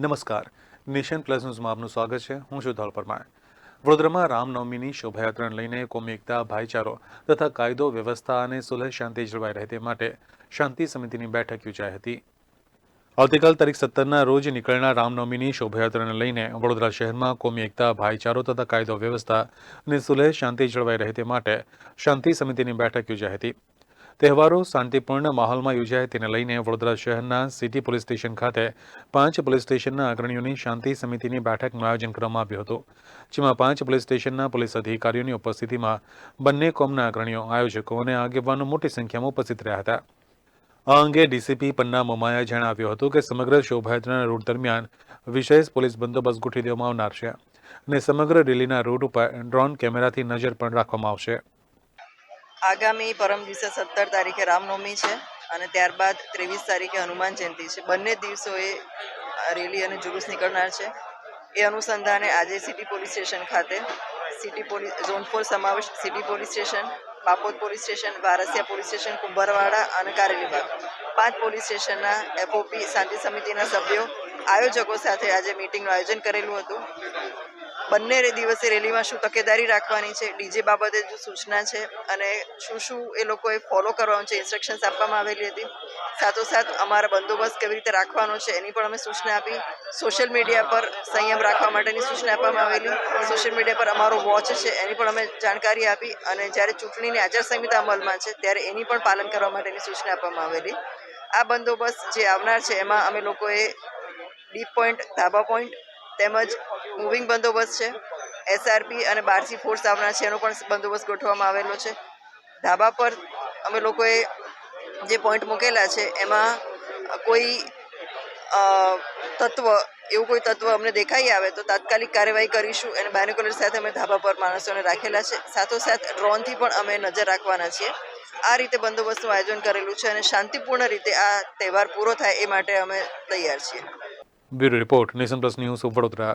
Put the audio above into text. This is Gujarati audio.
નમસ્કાર. નેશન પ્લસ ન્યૂઝમાં આપનું સ્વાગત છે. હું છું ધોળ પરમાર. વડોદરામાં રામનવમીની શોભાયાત્રાને લઈને કોમી એકતા, ભાઈચારો તથા કાયદો, વ્યવસ્થા અને સુલહ શાંતિ જળવાઈ રહે તે માટે શાંતિ સમિતિની બેઠક યોજાઈ હતી. આવતીકાલ તારીખ સત્તરના રોજ નીકળનાર રામનવમીની શોભાયાત્રાને લઈને વડોદરા શહેરમાં કોમી એકતા, ભાઈચારો તથા કાયદો, વ્યવસ્થા અને સુલહ શાંતિ જળવાઈ રહે તે માટે શાંતિ સમિતિની બેઠક યોજાઈ હતી. તહેવારો શાંતિપૂર્ણ માહોલમાં યોજાય તેને લઈને વડોદરા શહેરના સિટી પોલીસ સ્ટેશન ખાતે પાંચ પોલીસ સ્ટેશનના અગ્રણીઓની શાંતિ સમિતિની બેઠકનું આયોજન કરવામાં આવ્યું હતું, જેમાં પાંચ પોલીસ સ્ટેશનના પોલીસ અધિકારીઓની ઉપસ્થિતિમાં બંને કોમના અગ્રણીઓ, આયોજકો અને આગેવાનો મોટી સંખ્યામાં ઉપસ્થિત રહ્યા હતા. આ અંગે ડીસીપી પન્ના મોમાએ જણાવ્યું હતું કે સમગ્ર શોભાયાત્રાના રૂટ દરમિયાન વિશેષ પોલીસ બંદોબસ્ત ગોઠવી દેવામાં આવનાર છે અને સમગ્ર રેલીના રૂટ ઉપર ડ્રોન કેમેરાથી નજર પણ રાખવામાં આવશે. આગામી પરમ દિવસે સત્તર તારીખે રામનવમી છે અને ત્યારબાદ ત્રેવીસ તારીખે હનુમાન જયંતિ છે. બંને દિવસોએ રેલી અને જુલુસ નીકળનાર છે. એ અનુસંધાને આજે સિટી પોલીસ સ્ટેશન ખાતે સિટી પોલીસ ઝોન ફોર સમાવેશ city police station, Bapod police station, Varasiya police station, Kumbharwada અને કારેલીબાગ પાંચ પોલીસ સ્ટેશનના એફઓપી શાંતિ સમિતિના સભ્યો, આયોજકો સાથે આજે મિટિંગનું આયોજન કરેલું હતું. બંને દિવસે રેલીમાં શું તકેદારી રાખવાની છે? ડીજે બાબતે શું સૂચના છે અને શું શું એ લોકોએ ફોલો કરવાનું છે? ઇન્સ્ટ્રક્શન્સ આપવામાં આવેલી હતી. સાથોસાથ અમારા બંદોબસ્ત કેવી રીતે રાખવાનો છે એની પણ અમે સૂચના આપી. સોશિયલ મીડિયા પર સંયમ રાખવા માટેની સૂચના આપવામાં આવેલી. સોશિયલ મીડિયા પર અમારો વોચ છે એની પણ અમે જાણકારી આપી અને જ્યારે ચૂંટણીની આચારસંહિતા અમલમાં છે ત્યારે એની પણ પાલન કરવા માટેની સૂચના આપવામાં આવેલી. આ બંદોબસ્ત જે આવનાર છે એમાં અમે લોકોએ ડીપ પોઈન્ટ ધાબા પોઈન્ટ તેમજ મૂવિંગ બંદોબસ્ત છે. એસઆરપી અને બારસી ફોર્સ આવનાર છે, એનો પણ બંદોબસ્ત ગોઠવવામાં આવેલો છે. ધાબા પર અમે લોકોએ જે પોઈન્ટ મૂકેલા છે, એમાં કોઈ તત્વ, એવું કોઈ તત્વ અમને દેખાઈ આવે તો તાત્કાલિક કાર્યવાહી કરીશું. અને બાયનોક્યુલર સાથે અમે ધાબા પર માણસોને રાખેલા છે. સાથોસાથ ડ્રોનથી પણ અમે નજર રાખવાના છીએ. આ રીતે બંદોબસ્તનું આયોજન કરેલું છે અને શાંતિપૂર્ણ રીતે આ તહેવાર પૂરો થાય એ માટે અમે તૈયાર છીએ. Bureau report nation plus news Vadodara.